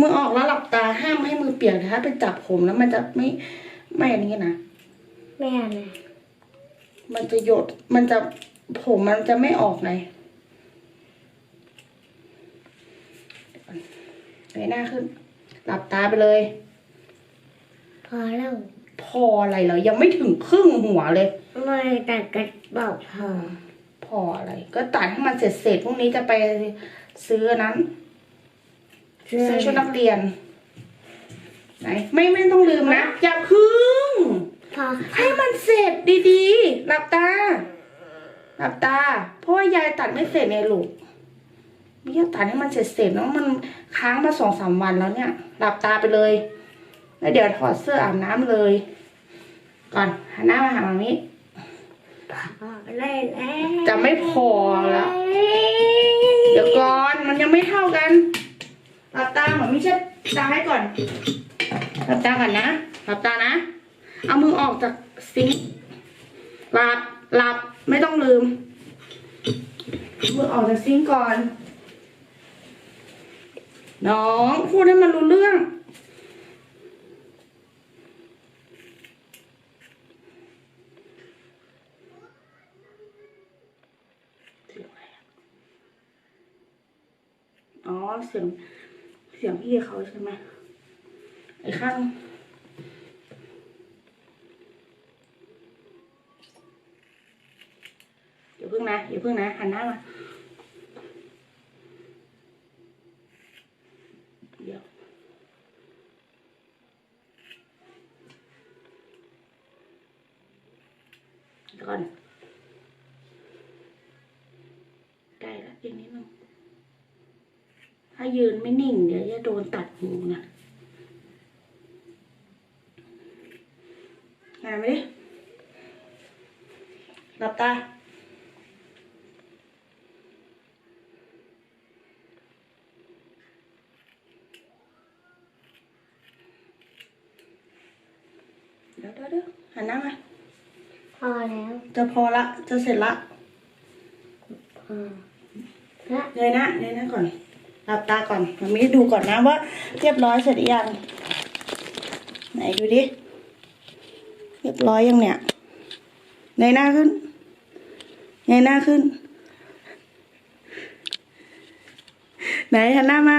มือออกแล้วหลับตาห้ามให้มือเปียกแต่ถ้าไปจับผมแล้วมันจะไม่ไม่อันนี้นะแม่นะมันจะหยดมันจะผมมันจะไม่ออกไงเงยหน้าขึ้น หลับตาไปเลย พอแล้ว พออะไรเหรอยังไม่ถึงครึ่งหัวเลย ไม่แต่กระบอกพอ พออะไร ก็ตัดให้มันเสร็จเสร็จๆพรุ่งนี้จะไปซื้ออันนั้น ซื้อชุดนักเรียน ไหน ไม่ไม่ต้องลืมนะ อย่าพึ่งพอให้มันเสร็จดีๆ หลับตา หลับตา เพราะว่ายายตัดไม่เสร็จไงลูกไม่อยากตัดให้มันเสร็จเสร็จๆแล้วมันค้างมาสองสามวันแล้วเนี่ย หลับตาไปเลย แล้วเดี๋ยวถอดเสื้ออาบน้ำเลย ก่อนหันหน้ามาหามามิพอได้แล้วจะไม่พอแล้ว เดี๋ยวก่อน มันยังไม่เท่ากันห ลับตาเหมือนมิเช็ดตาให้ก่อนหลับตาก่อนนะหลับตานะ เอามือออกจากซิงค์หลับหลับไม่ต้องลืม มือออกจากซิงค์ก่อน น้องพูดให้มันรู้เรื่องเสียงอะไรอะอ๋อเสียง เสียงพี่เขาใช่ไหมไอ้ข้างเดี๋ยวพึ่งนะเดี๋ยวพึ่งนะหันหน้ามาเดี๋ยวเดี๋ยวก่อนใกล้แล้วอีกนิดนึง ถ้ายืนไม่นิ่งเดี๋ยวจะโดนตัดหูนะงานไปดิหลับตาเดี๋ยวเดี๋ยวเดี๋ยวหันหน้ามาพอแล้วจะพอละ จะเสร็จละพอแล้วเงยหน้าเงยหน้าก่อน หลับตาก่อนมามีดูก่อนนะว่า เรียบร้อยเสร็จหรือยัง ไหนดูดิ เรียบร้อยยังเนี่ยเงยหน้าขึ้นเงยหน้าขึ้น ไหนหันหน้ามา